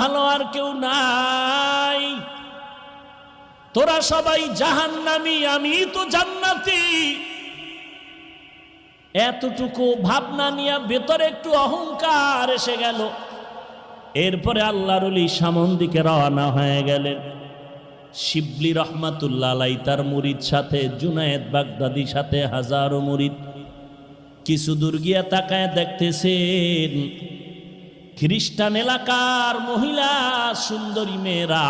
ভালো আর কেউ নাই। তোরা সবাই জাহান্নামি, আমি তো জান্নাতি। এতটুকু ভাবনা নিয়ে ভেতরে একটু অহংকার এসে গেল। এরপরে আল্লাহর সামন দিকে রওনা হয়ে গেলেন। শিবলি রহমাতুল্লাহ তার মুরিদ সাথে, জুনায়েদ বাগদাদির সাথে, হাজারো মুরিদ। কিছু দূর গিয়া তাকায় দেখতেছেন খ্রিস্টান এলাকার মহিলা, সুন্দরী মেয়েরা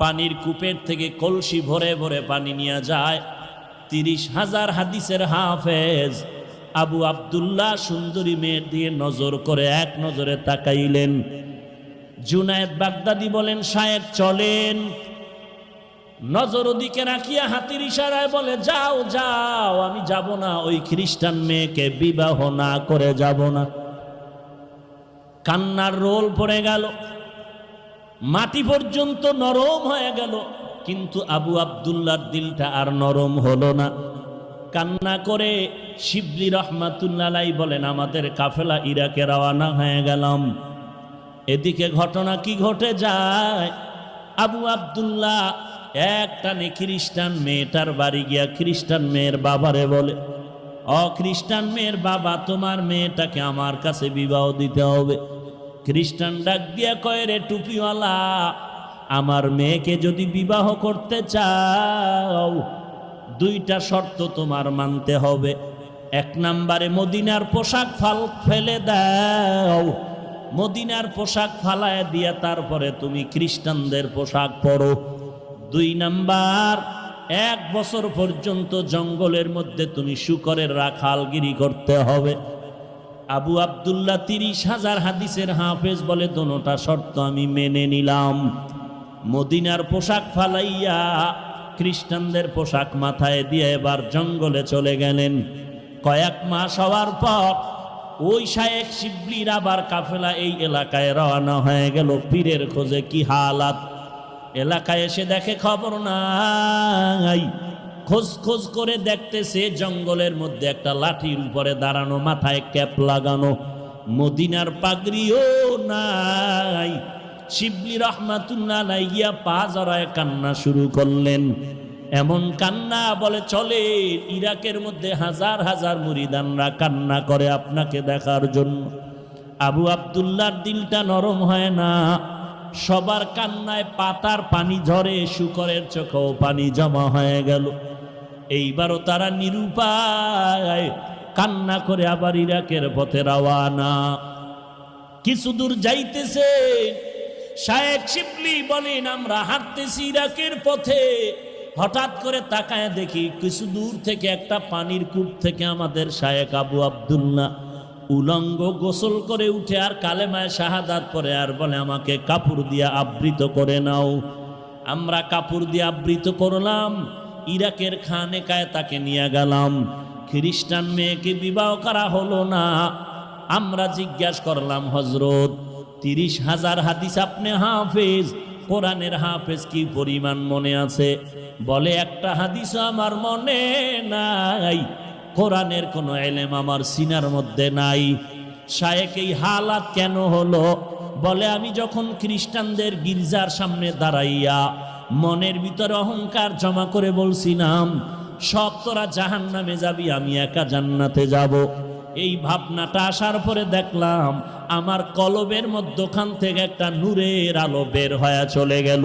পানির কূপের থেকে কলসি ভরে ভরে পানি নিয়ে যায়। তিরিশ হাজার হাদিসের হাফেজ আবু আবদুল্লাহ সুন্দরী মেয়ের দিয়ে নজর করে এক নজরে তাকাইলেন। জুনায়েদ বাগদাদি বলেন শায়েক চলেন। নজর ওদিকে রাখিয়া হাতির ইশারায় বলে, যাও যাও, আমি যাব না, ওই খ্রিস্টান মেয়েকে বিবাহ না করে যাব না। কান্নার রোল পড়ে গেল। মাটি পর্যন্ত নরম হয়ে গেল। কিন্তু আবু আবদুল্লার দিলটা আর নরম হলো না। কান্না করে শিবলি রহমাতুল্লাহ বলেন, আমাদের কাফেলা ইরাকে রওয়ানা হয়ে গেলাম। এদিকে ঘটনা কি ঘটে যায়? আবু আবদুল্লাহ একটানে খ্রিস্টান মেয়েটার বাড়ি গিয়া খ্রিস্টান মেয়ের বাবারে বলে, অ খ্রিস্টান মেয়ের বাবা, তোমার মেয়েটাকে আমার কাছে বিবাহ দিতে হবে। খ্রিস্টান ডাক দিয়া কয় রে টুপিওয়ালা, আমার মেয়েকে যদি বিবাহ করতে চাও, দুইটা শর্ত তোমার মানতে হবে। এক নাম্বারে মদিনার পোশাক ফাল, ফেলে দাও। মদিনার পোশাক ফালায় দিয়া তারপরে তুমি খ্রিস্টানদের পোশাক পরো। দুই নাম্বার, এক বছর পর্যন্ত জঙ্গলের মধ্যে তুমি শুকরের রাখালগিরি করতে হবে। আবু আবদুল্লাহ তিরিশ হাজার হাদিসের হাফেজ বলে, দোনোটা শর্ত আমি মেনে নিলাম। মদিনার পোশাক ফালাইয়া খ্রিস্টানদের পোশাক মাথায় দিয়ে এবার জঙ্গলে চলে গেলেন। কয়েক মাস হওয়ার পর ওই শায়েক শিবলির আবার কাফেলা এই এলাকায় রওনা হয়ে গেল। পীরের খোঁজে কি হালাত? এলাকায় এসে দেখে খবর নাই। খোঁজ খোঁজ করে দেখতেছে জঙ্গলের মধ্যে একটা লাঠির উপরে দাঁড়ানো, মাথায় ক্যাপ লাগানো। মদিনার পাগড়িও নাই। শিবলি রহমাতুল্লাহ নাই গিয়া পা জড়ায় কান্না শুরু করলেন। এমন কান্না বলে, চলে, ইরাকের মধ্যে হাজার হাজার মুরিদানরা কান্না করে আপনাকে দেখার জন্য। আবু আবদুল্লার দিলটা নরম হয় না। সবার কান্নায় পাতার পানি ঝরে, শুকরের চোখেও পানি জমা হয়ে গেল। এইবারও তারা নিরুপায়, কান্না করে আবার ইরাকের পথে রওয়ানা। কিছু দূর যাইতেছে, শায়েক শিবলি বলেন, আমরা হাঁটতেছি ইরাকের পথে। হঠাৎ করে তাকায় দেখি কিছু দূর থেকে একটা পানির কূপ থেকে আমাদের শায়েক আবু আবদুল্লাহ উলঙ্গ গোসল করে উঠে আর কালেমায় শাহাদাত পরে আর বলে, আমাকে কাপড় দিয়ে আবৃত করে নাও। আমরা কাপড় দিয়ে আবৃত করলাম। ইরাকের খানেকায় তাকে নিয়ে গেলাম। খ্রিস্টান মেয়েকে বিবাহ করা হলো না। আমরা জিজ্ঞাসা করলাম হজরত তিরিশ হাজার হাদিস আপনি হাফেজ? কোরআনের হাফেজ কি পরিমাণ মনে আছে? বলে, একটা হাদিস আমার মনে নাই। কোরআনের কোনো এলেম আমার সিনার মধ্যে নাই। শায়েক এই হালাত কেন হলো? বলে, আমি যখন খ্রিস্টানদের গির্জার সামনে দাঁড়াইয়া মনের ভিতরে অহংকার জমা করে বলছিলাম সব তোরা জাহান নামে যাবি, আমি একা জান্নাতে যাব। এই ভাবনাটা আসার পরে দেখলাম, আমার কলবের মধ্যখান থেকে একটা নূরের আলো বের হয়ে চলে গেল।